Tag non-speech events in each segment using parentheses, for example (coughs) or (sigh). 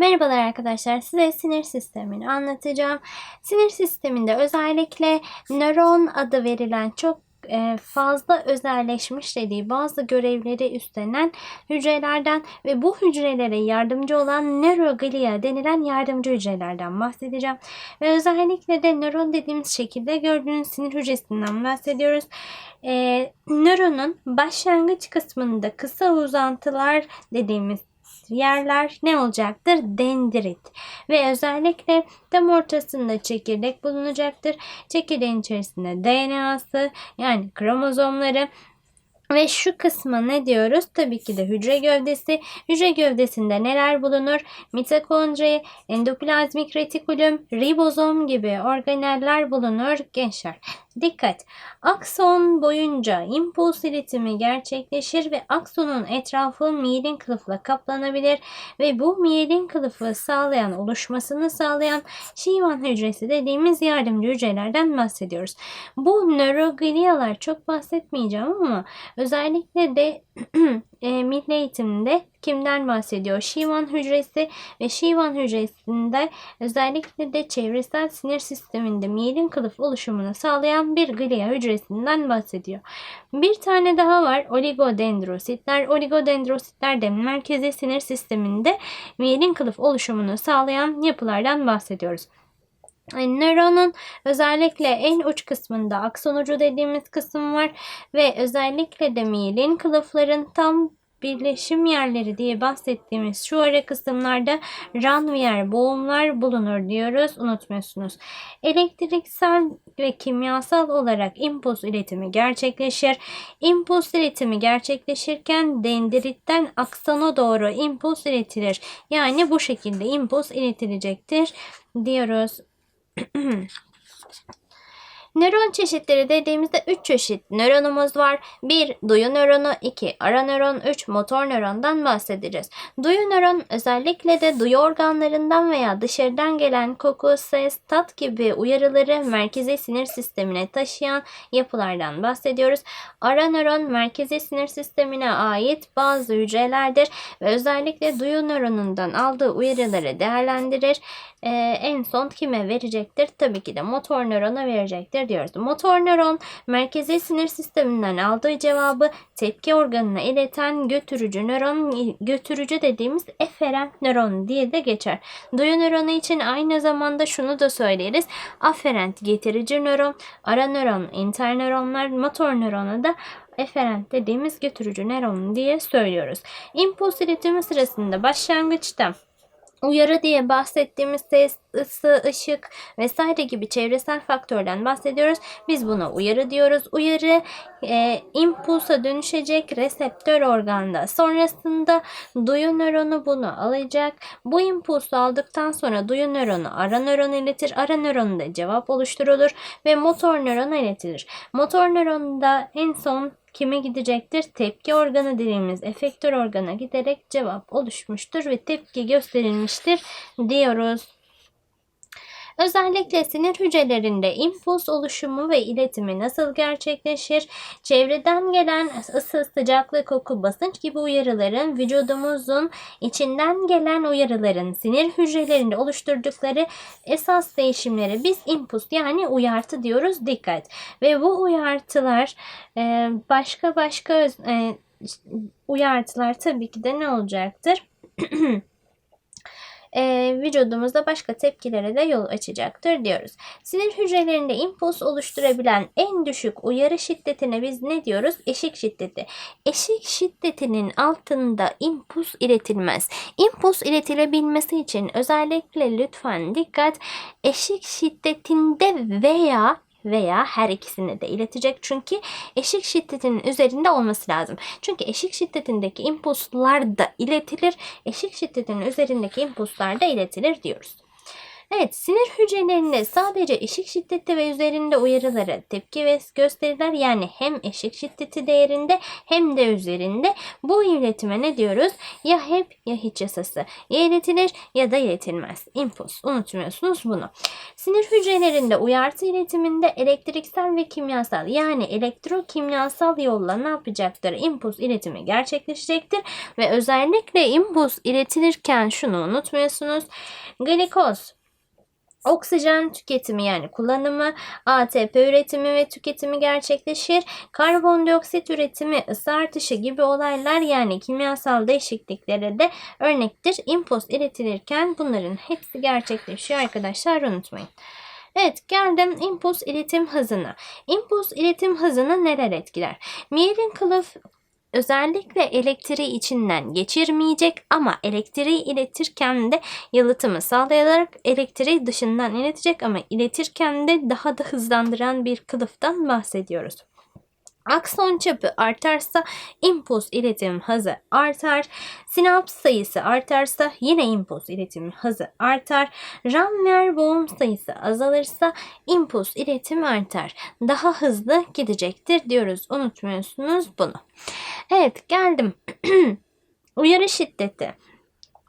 Merhabalar arkadaşlar. Size sinir sistemini anlatacağım. Sinir sisteminde özellikle nöron adı verilen çok e, fazla özelleşmiş dediği bazı görevleri üstlenen hücrelerden ve bu hücrelere yardımcı olan nöroglia denilen yardımcı hücrelerden bahsedeceğim. Ve özellikle de nöron dediğimiz şekilde gördüğünüz sinir hücresinden bahsediyoruz. E, nöronun başlangıç kısmında kısa uzantılar dediğimiz yerler ne olacaktır? Dendrit. Ve özellikle tam ortasında çekirdek bulunacaktır. Çekirdeğin içerisinde DNA'sı yani kromozomları ve şu kısma ne diyoruz? Tabii ki de hücre gövdesi. Hücre gövdesinde neler bulunur? Mitokondri, endoplazmik retikulum, ribozom gibi organeller bulunur gençler. Dikkat! Akson boyunca impuls iletimi gerçekleşir ve aksonun etrafı miyelin kılıfla kaplanabilir ve bu miyelin kılıfı sağlayan, oluşmasını sağlayan Şivan hücresi dediğimiz yardımcı hücrelerden bahsediyoruz. Bu nöroglialar çok bahsetmeyeceğim ama özellikle de (clears throat) e, milli eğitimde kimden bahsediyor? Şivan hücresi ve Şivan hücresinde özellikle de çevresel sinir sisteminde miyelin kılıf oluşumunu sağlayan bir glia hücresinden bahsediyor. Bir tane daha var oligodendrositler. Oligodendrositler de merkezi sinir sisteminde miyelin kılıf oluşumunu sağlayan yapılardan bahsediyoruz. Nöronun özellikle en uç kısmında akson ucu dediğimiz kısım var ve özellikle de miyelin kılıfların tam birleşim yerleri diye bahsettiğimiz şu ara kısımlarda ranvier boğumlar bulunur diyoruz. Unutmuyorsunuz. Elektriksel ve kimyasal olarak impuls iletimi gerçekleşir. İmpuls iletimi gerçekleşirken dendritten aksona doğru impuls iletilir. Yani bu şekilde impuls iletilecektir diyoruz. (clears throat) Nöron çeşitleri dediğimizde 3 çeşit nöronumuz var. 1. Duyu nöronu, 2. Ara nöron, 3. Motor nörondan bahsedeceğiz. Duyu nöron özellikle de duyu organlarından veya dışarıdan gelen koku, ses, tat gibi uyarıları merkezi sinir sistemine taşıyan yapılardan bahsediyoruz. Ara nöron merkezi sinir sistemine ait bazı hücrelerdir ve özellikle duyu nöronundan aldığı uyarıları değerlendirir. Ee, en son kime verecektir? Tabii ki de motor nörona verecektir diyoruz. Motor nöron merkezi sinir sisteminden aldığı cevabı tepki organına ileten götürücü nöron götürücü dediğimiz eferent nöron diye de geçer. Duyu nöronu için aynı zamanda şunu da söyleriz. Aferent getirici nöron, ara nöron, internöronlar, motor nörona da eferent dediğimiz götürücü nöron diye söylüyoruz. İmpuls iletimi sırasında başlangıçta uyarı diye bahsettiğimiz ses, ısı, ışık vesaire gibi çevresel faktörden bahsediyoruz. Biz buna uyarı diyoruz. Uyarı e, impulsa dönüşecek reseptör organda. Sonrasında duyu nöronu bunu alacak. Bu impulsu aldıktan sonra duyu nöronu ara nöron iletir. Ara nöronda cevap oluşturulur ve motor nörona iletilir. Motor nöronda en son kime gidecektir? Tepki organı dediğimiz efektör organa giderek cevap oluşmuştur ve tepki gösterilmiştir diyoruz. Özellikle sinir hücrelerinde impuls oluşumu ve iletimi nasıl gerçekleşir? Çevreden gelen ısı, sıcaklık, koku, basınç gibi uyarıların vücudumuzun içinden gelen uyarıların sinir hücrelerinde oluşturdukları esas değişimleri biz impuls yani uyartı diyoruz. Dikkat. Ve bu uyartılar e, başka başka e, uyartılar tabii ki de ne olacaktır? (clears throat) e, vücudumuzda başka tepkilere de yol açacaktır diyoruz. Sinir hücrelerinde impuls oluşturabilen en düşük uyarı şiddetine biz ne diyoruz? Eşik şiddeti. Eşik şiddetinin altında impuls iletilmez. İmpuls iletilebilmesi için özellikle lütfen dikkat eşik şiddetinde veya veya her ikisini de iletecek. Çünkü eşik şiddetinin üzerinde olması lazım. Çünkü eşik şiddetindeki impulslar da iletilir. Eşik şiddetinin üzerindeki impulslar da iletilir diyoruz. Evet, sinir hücrelerinde sadece eşik şiddeti ve üzerinde uyarılara tepki ve gösterirler. Yani hem eşik şiddeti değerinde hem de üzerinde. Bu iletime ne diyoruz? Ya hep ya hiç yasası. Ya iletilir ya da iletilmez. İmpuls. Unutmuyorsunuz bunu. Sinir hücrelerinde uyartı iletiminde elektriksel ve kimyasal yani elektrokimyasal yolla ne yapacaktır? İmpuls iletimi gerçekleşecektir ve özellikle impuls iletilirken şunu unutmuyorsunuz. Glikoz Oksijen tüketimi yani kullanımı, ATP üretimi ve tüketimi gerçekleşir. Karbondioksit üretimi, ısı artışı gibi olaylar yani kimyasal değişikliklere de örnektir. İmpuls iletilirken bunların hepsi gerçekleşiyor arkadaşlar unutmayın. Evet geldim impuls iletim hızına. İmpuls iletim hızını neler etkiler? Miyelin kılıf özellikle elektriği içinden geçirmeyecek ama elektriği iletirken de yalıtımı sağlayarak elektriği dışından iletecek ama iletirken de daha da hızlandıran bir kılıftan bahsediyoruz. Akson çapı artarsa impuls iletim hızı artar. Sinaps sayısı artarsa yine impuls iletim hızı artar. Ramver boğum sayısı azalırsa impuls iletimi artar. Daha hızlı gidecektir diyoruz. Unutmuyorsunuz bunu. Evet geldim. (clears throat) Uyarı şiddeti.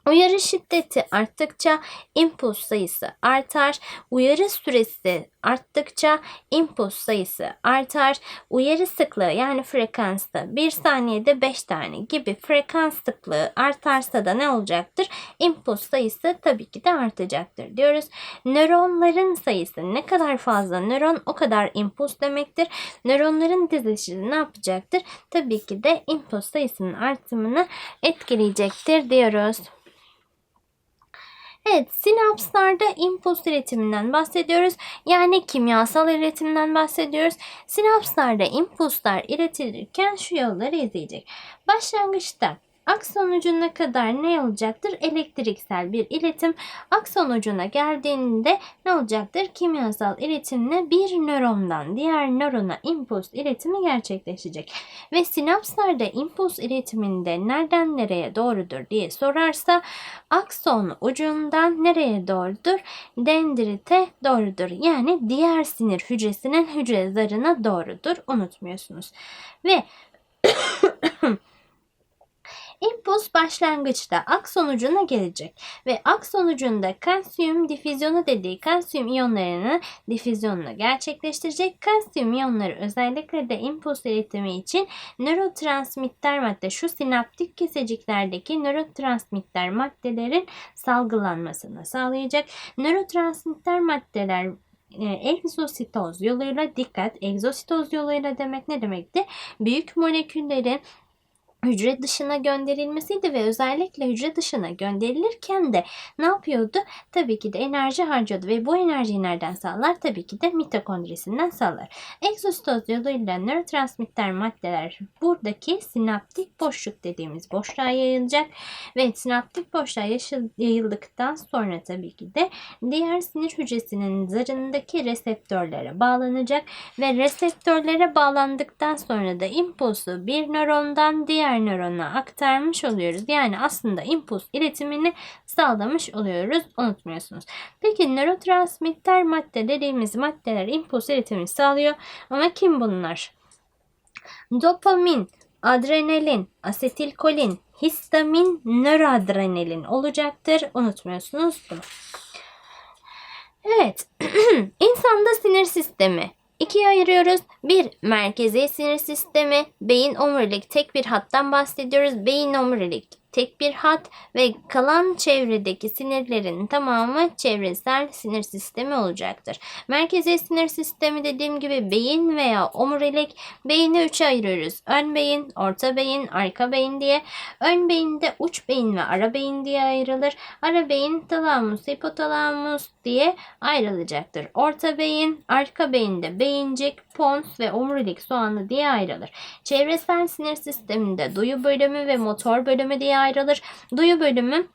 Uyarı şiddeti arttıkça impuls sayısı artar. Uyarı süresi arttıkça impuls sayısı artar. Uyarı sıklığı yani frekansta 1 saniyede 5 tane gibi frekans sıklığı artarsa da ne olacaktır? İmpuls sayısı tabii ki de artacaktır diyoruz. Nöronların sayısı ne kadar fazla nöron o kadar impuls demektir. Nöronların dizilişi ne yapacaktır? Tabii ki de impuls sayısının artımını etkileyecektir diyoruz. Evet, sinapslarda impuls iletiminden bahsediyoruz. Yani kimyasal iletimden bahsediyoruz. Sinapslarda impulslar iletilirken şu yolları izleyecek. Başlangıçta Akson ucuna kadar ne olacaktır? Elektriksel bir iletim. Akson ucuna geldiğinde ne olacaktır? Kimyasal iletimle bir nörondan diğer nörona impuls iletimi gerçekleşecek. Ve sinapslarda impuls iletiminde nereden nereye doğrudur diye sorarsa akson ucundan nereye doğrudur? Dendrite doğrudur. Yani diğer sinir hücresinin hücre zarına doğrudur. Unutmuyorsunuz. Ve İmpuls başlangıçta ak sonucuna gelecek ve ak sonucunda kalsiyum difüzyonu dediği kalsiyum iyonlarının difüzyonunu gerçekleştirecek. Kalsiyum iyonları özellikle de impuls iletimi için nörotransmitter madde şu sinaptik keseciklerdeki nörotransmitter maddelerin salgılanmasını sağlayacak. Nörotransmitter maddeler e, egzositoz yoluyla dikkat. Egzositoz yoluyla demek ne demekti? Büyük moleküllerin hücre dışına gönderilmesiydi ve özellikle hücre dışına gönderilirken de ne yapıyordu? Tabii ki de enerji harcadı ve bu enerjiyi nereden sağlar? Tabii ki de mitokondrisinden sağlar. Egzositoz yoluyla nörotransmitter maddeler buradaki sinaptik boşluk dediğimiz boşluğa yayılacak ve sinaptik boşluğa yayıldıktan sonra tabii ki de diğer sinir hücresinin zarındaki reseptörlere bağlanacak ve reseptörlere bağlandıktan sonra da impulsu bir nörondan diğer diğer nörona aktarmış oluyoruz. Yani aslında impuls iletimini sağlamış oluyoruz. Unutmuyorsunuz. Peki nörotransmitter madde dediğimiz maddeler impuls iletimini sağlıyor. Ama kim bunlar? Dopamin, adrenalin, asetilkolin, histamin, nöroadrenalin olacaktır. Unutmuyorsunuz bunu. Evet. (clears throat) İnsanda sinir sistemi ikiye ayırıyoruz. Bir merkezi sinir sistemi, beyin omurilik tek bir hattan bahsediyoruz. Beyin omurilik tek bir hat ve kalan çevredeki sinirlerin tamamı çevresel sinir sistemi olacaktır. Merkezi sinir sistemi dediğim gibi beyin veya omurilik beyni üçe ayırıyoruz. Ön beyin, orta beyin, arka beyin diye. Ön beyinde uç beyin ve ara beyin diye ayrılır. Ara beyin talamus, hipotalamus diye ayrılacaktır. Orta beyin, arka beyinde beyincik, pons ve omurilik soğanlı diye ayrılır. Çevresel sinir sisteminde duyu bölümü ve motor bölümü diye ayrılır. Duyu bölümü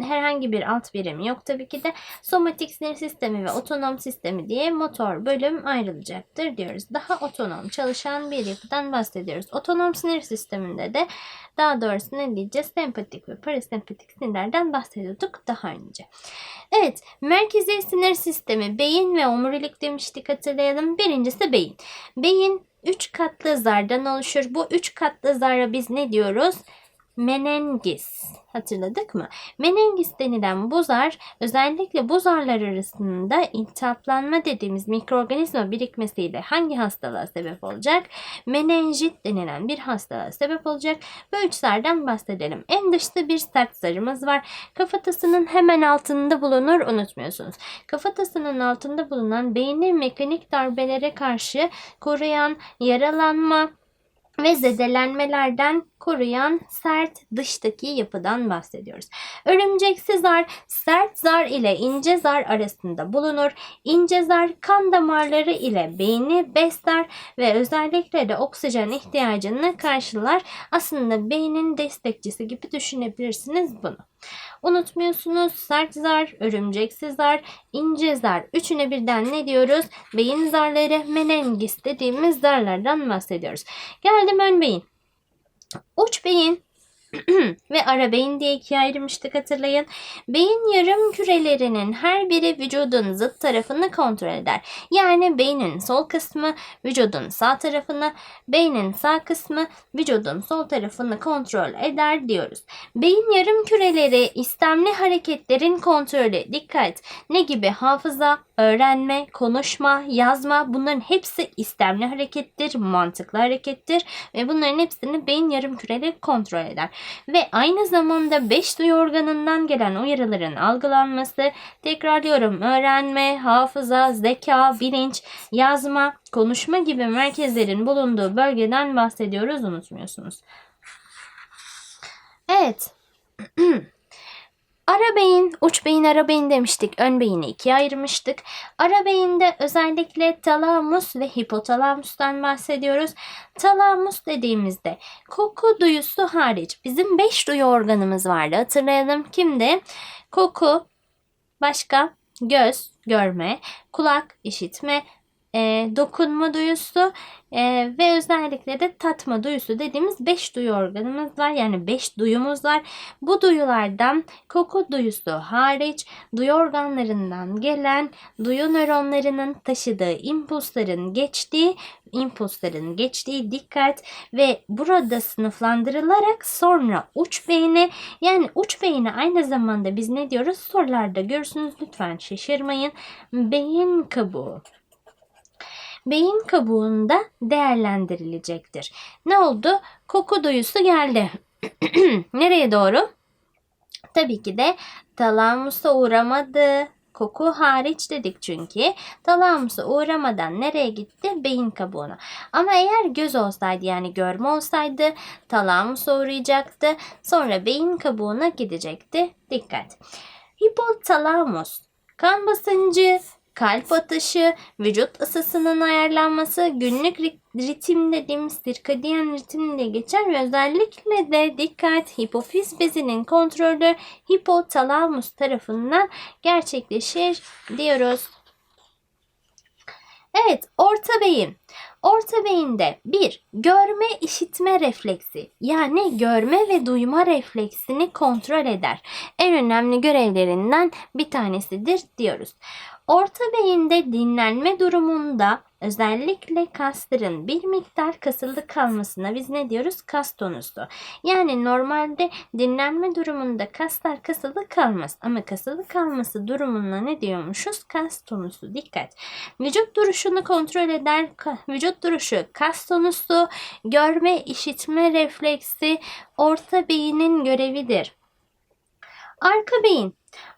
herhangi bir alt birimi yok tabii ki de somatik sinir sistemi ve otonom sistemi diye motor bölüm ayrılacaktır diyoruz. Daha otonom çalışan bir yapıdan bahsediyoruz. Otonom sinir sisteminde de daha doğrusu ne diyeceğiz? Sempatik ve parasempatik sinirlerden bahsediyorduk daha önce. Evet, merkezi sinir sistemi beyin ve omurilik demiştik hatırlayalım. Birincisi beyin. Beyin 3 katlı zardan oluşur. Bu 3 katlı zara biz ne diyoruz? Menengis. Hatırladık mı? Menengis denilen bu zar özellikle bu zarlar arasında iltihaplanma dediğimiz mikroorganizma birikmesiyle hangi hastalığa sebep olacak? Menenjit denilen bir hastalığa sebep olacak. Bu üç zardan bahsedelim. En dışta bir sert zarımız var. Kafatasının hemen altında bulunur unutmuyorsunuz. Kafatasının altında bulunan beyni mekanik darbelere karşı koruyan yaralanma, ve zedelenmelerden koruyan sert dıştaki yapıdan bahsediyoruz. Örümceksi zar sert zar ile ince zar arasında bulunur. İnce zar kan damarları ile beyni besler ve özellikle de oksijen ihtiyacını karşılar. Aslında beynin destekçisi gibi düşünebilirsiniz bunu. Unutmuyorsunuz sert zar, örümceksi zar, ince zar. Üçüne birden ne diyoruz? Beyin zarları, menengis dediğimiz zarlardan bahsediyoruz. Geldim ön beyin. Uç beyin (clears throat) ve ara beyin diye ikiye ayırmıştık hatırlayın. Beyin yarım kürelerinin her biri vücudun zıt tarafını kontrol eder. Yani beynin sol kısmı vücudun sağ tarafını, beynin sağ kısmı vücudun sol tarafını kontrol eder diyoruz. Beyin yarım küreleri istemli hareketlerin kontrolü. Dikkat! Ne gibi hafıza, öğrenme, konuşma, yazma bunların hepsi istemli harekettir, mantıklı harekettir ve bunların hepsini beyin yarım küreleri kontrol eder. Ve aynı zamanda beş duyu organından gelen uyarıların algılanması, tekrarlıyorum öğrenme, hafıza, zeka, bilinç, yazma, konuşma gibi merkezlerin bulunduğu bölgeden bahsediyoruz unutmuyorsunuz. Evet. (clears throat) Ara beyin, uç beyin, ara beyin demiştik. Ön beyini ikiye ayırmıştık. Ara beyinde özellikle talamus ve hipotalamustan bahsediyoruz. Talamus dediğimizde koku duyusu hariç bizim 5 duyu organımız vardı. Hatırlayalım kimdi? Koku, başka göz, görme, kulak, işitme, e, dokunma duyusu e, ve özellikle de tatma duyusu dediğimiz 5 duyu organımız var. Yani 5 duyumuz var. Bu duyulardan koku duyusu hariç duyu organlarından gelen duyu nöronlarının taşıdığı impulsların geçtiği impulsların geçtiği dikkat ve burada sınıflandırılarak sonra uç beyni yani uç beyni aynı zamanda biz ne diyoruz sorularda görürsünüz lütfen şaşırmayın beyin kabuğu beyin kabuğunda değerlendirilecektir. Ne oldu? Koku duyusu geldi. (clears throat) Nereye doğru? Tabii ki de talamusa uğramadı. Koku hariç dedik çünkü. Talamusa uğramadan nereye gitti? Beyin kabuğuna. Ama eğer göz olsaydı yani görme olsaydı talamusa uğrayacaktı. Sonra beyin kabuğuna gidecekti. Dikkat. Hipotalamus kan basıncı, kalp atışı, vücut ısısının ayarlanması, günlük ritim dediğimiz sirkadiyen ritim diye geçer ve özellikle de dikkat hipofiz bezinin kontrolü hipotalamus tarafından gerçekleşir diyoruz. Evet, orta beyin. Orta beyinde bir görme işitme refleksi yani görme ve duyma refleksini kontrol eder. En önemli görevlerinden bir tanesidir diyoruz. Orta beyinde dinlenme durumunda özellikle kasların bir miktar kasılı kalmasına biz ne diyoruz? Kas tonusu. Yani normalde dinlenme durumunda kaslar kasılı kalmaz. Ama kasılı kalması durumuna ne diyormuşuz? Kas tonusu. Dikkat. Vücut duruşunu kontrol eder. Vücut duruşu, kas tonusu, görme, işitme refleksi orta beynin görevidir. Arka beyin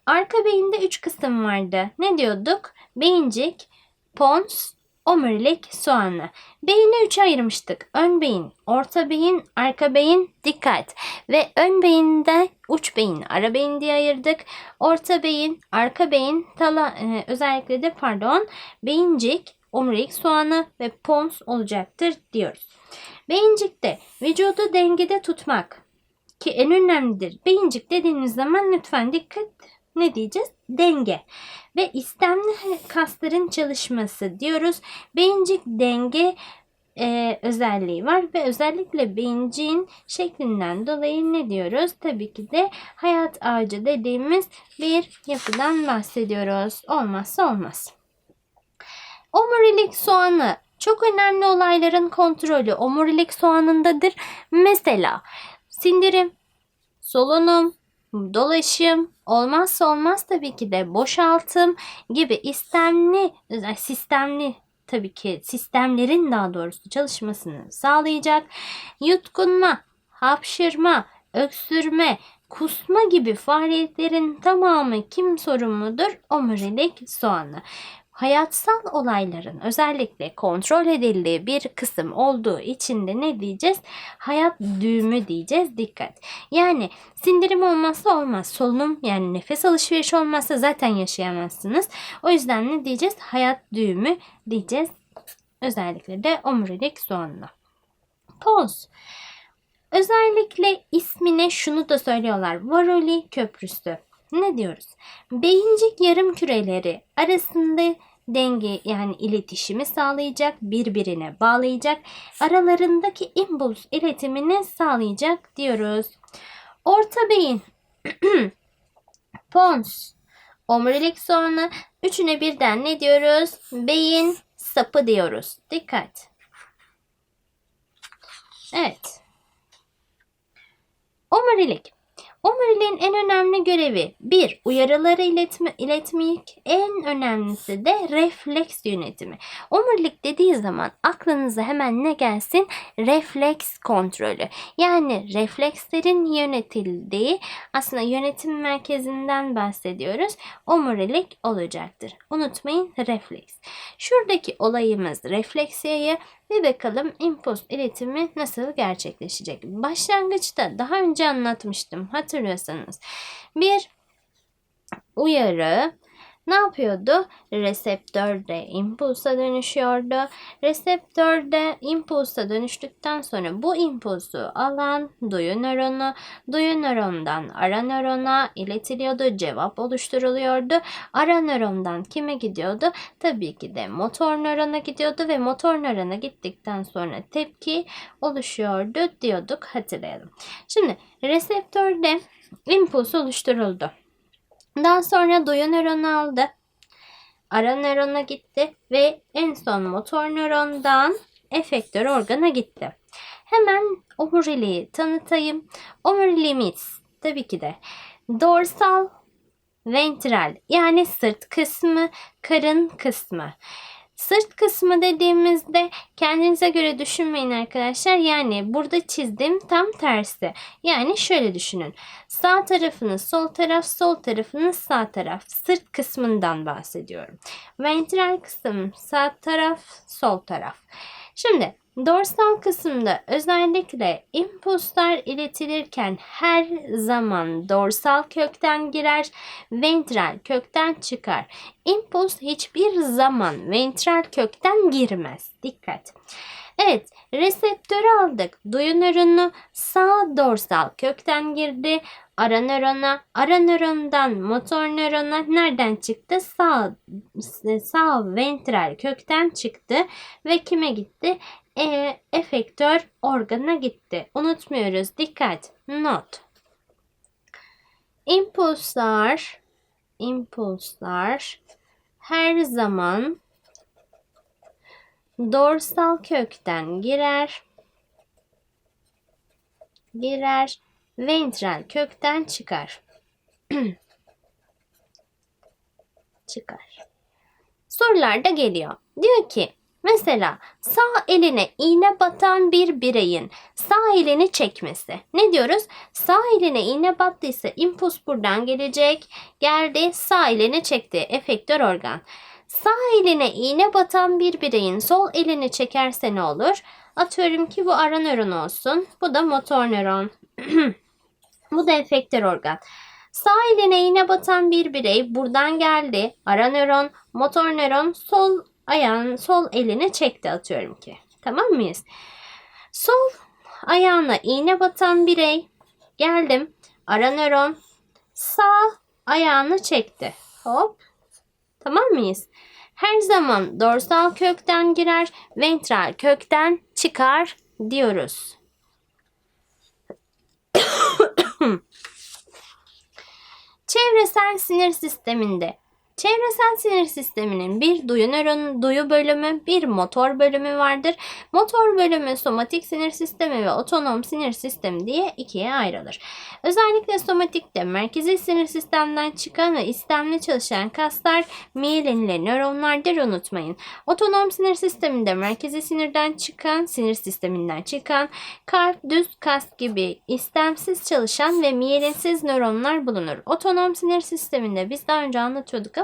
Arka beyinde üç kısım vardı. Ne diyorduk? Beyincik, pons, omurilik, soğanı. Beyni üçe ayırmıştık. Ön beyin, orta beyin, arka beyin, dikkat. Ve ön beyinde uç beyin, ara beyin diye ayırdık. Orta beyin, arka beyin, tala, e, özellikle de pardon, beyincik, omurilik, soğanı ve pons olacaktır diyoruz. Beyincikte vücudu dengede tutmak, ki en önemlidir. Beyincik dediğimiz zaman lütfen dikkat ne diyeceğiz? Denge ve istemli kasların çalışması diyoruz. Beyincik denge e, özelliği var ve özellikle beyinciğin şeklinden dolayı ne diyoruz? Tabii ki de hayat ağacı dediğimiz bir yapıdan bahsediyoruz. Olmazsa olmaz. Omurilik soğanı çok önemli olayların kontrolü omurilik soğanındadır. Mesela sindirim, solunum, dolaşım, olmazsa olmaz tabii ki de boşaltım gibi istemli, sistemli tabii ki sistemlerin daha doğrusu çalışmasını sağlayacak. Yutkunma, hapşırma, öksürme, kusma gibi faaliyetlerin tamamı kim sorumludur? Omurilik soğanı hayatsal olayların özellikle kontrol edildiği bir kısım olduğu için de ne diyeceğiz? Hayat düğümü diyeceğiz. Dikkat. Yani sindirim olmazsa olmaz. Solunum yani nefes alışverişi olmazsa zaten yaşayamazsınız. O yüzden ne diyeceğiz? Hayat düğümü diyeceğiz. Özellikle de omurilik soğanla. Poz. Özellikle ismine şunu da söylüyorlar. Varoli Köprüsü ne diyoruz? Beyincik yarım küreleri arasında denge yani iletişimi sağlayacak, birbirine bağlayacak, aralarındaki impuls iletimini sağlayacak diyoruz. Orta beyin, (clears throat) pons, omurilik soğanı, üçüne birden ne diyoruz? Beyin sapı diyoruz. Dikkat. Evet. Omurilik. Omuriliğin en önemli görevi bir uyarıları iletme, iletmek, en önemlisi de refleks yönetimi. Omurilik dediği zaman aklınıza hemen ne gelsin? Refleks kontrolü. Yani reflekslerin yönetildiği aslında yönetim merkezinden bahsediyoruz. Omurilik olacaktır. Unutmayın refleks. Şuradaki olayımız refleksiyayı ve bakalım impuls iletimi nasıl gerçekleşecek. Başlangıçta daha önce anlatmıştım hatırlıyorsanız. Bir uyarı ne yapıyordu? Reseptörde impulsa dönüşüyordu. Reseptörde impulsa dönüştükten sonra bu impulsu alan duyu nöronu, duyu nörondan ara nörona iletiliyordu. Cevap oluşturuluyordu. Ara nörondan kime gidiyordu? Tabii ki de motor nörona gidiyordu ve motor nörona gittikten sonra tepki oluşuyordu diyorduk hatırlayalım. Şimdi reseptörde impuls oluşturuldu. Daha sonra duyu nöronu aldı. Ara nörona gitti ve en son motor nörondan efektör organa gitti. Hemen omuriliği tanıtayım. Omuriliğimiz tabii ki de dorsal ventral yani sırt kısmı, karın kısmı. Sırt kısmı dediğimizde kendinize göre düşünmeyin arkadaşlar. Yani burada çizdiğim tam tersi. Yani şöyle düşünün. Sağ tarafınız sol taraf, sol tarafınız sağ taraf. Sırt kısmından bahsediyorum. Ventral kısım sağ taraf, sol taraf. Şimdi Dorsal kısımda özellikle impulslar iletilirken her zaman dorsal kökten girer, ventral kökten çıkar. Impuls hiçbir zaman ventral kökten girmez. Dikkat. Evet, reseptörü aldık. Duyu nöronu sağ dorsal kökten girdi. Ara nörona, ara nörondan motor nörona nereden çıktı? Sağ sağ ventral kökten çıktı ve kime gitti? E, efektör organına gitti. Unutmuyoruz. Dikkat. Not. İmpulslar impulslar her zaman dorsal kökten girer girer ventral kökten çıkar. (clears throat) çıkar. Sorular da geliyor. Diyor ki Mesela sağ eline iğne batan bir bireyin sağ elini çekmesi. Ne diyoruz? Sağ eline iğne battıysa impuls buradan gelecek. Geldi sağ elini çekti. Efektör organ. Sağ eline iğne batan bir bireyin sol elini çekerse ne olur? Atıyorum ki bu ara nöron olsun. Bu da motor nöron. (clears throat) bu da efektör organ. Sağ eline iğne batan bir birey buradan geldi. Ara nöron, motor nöron, sol ayağın sol elini çekti atıyorum ki. Tamam mıyız? Sol ayağına iğne batan birey Geldim. Ara nöron sağ ayağını çekti. Hop. Tamam mıyız? Her zaman dorsal kökten girer, ventral kökten çıkar diyoruz. (coughs) Çevresel sinir sisteminde Çevresel sinir sisteminin bir duyu nöronu, duyu bölümü, bir motor bölümü vardır. Motor bölümü somatik sinir sistemi ve otonom sinir sistemi diye ikiye ayrılır. Özellikle somatikte merkezi sinir sistemden çıkan ve istemli çalışan kaslar miyelinle nöronlardır unutmayın. Otonom sinir sisteminde merkezi sinirden çıkan, sinir sisteminden çıkan kalp, düz kas gibi istemsiz çalışan ve miyelinsiz nöronlar bulunur. Otonom sinir sisteminde biz daha önce anlatıyorduk ama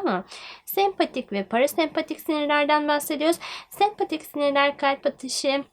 sempatik ve parasempatik sinirlerden bahsediyoruz. Sempatik sinirler kalp atışı,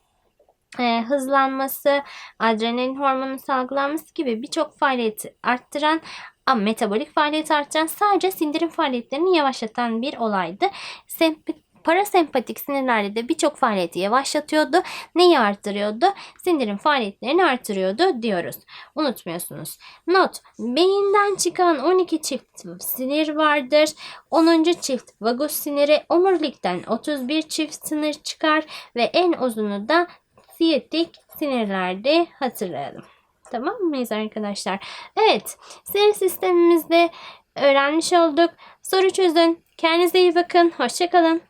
e, hızlanması, adrenalin hormonu salgılanması gibi birçok faaliyeti arttıran ama metabolik faaliyeti arttıran sadece sindirim faaliyetlerini yavaşlatan bir olaydı. Semp- parasempatik sinirlerde de birçok faaliyeti yavaşlatıyordu. Neyi artırıyordu? Sindirim faaliyetlerini artırıyordu diyoruz. Unutmuyorsunuz. Not. Beyinden çıkan 12 çift sinir vardır. 10. çift vagus siniri omurilikten 31 çift sinir çıkar ve en uzunu da siyetik sinirlerde hatırlayalım. Tamam mıyız arkadaşlar? Evet. Sinir sistemimizde öğrenmiş olduk. Soru çözün. Kendinize iyi bakın. Hoşçakalın.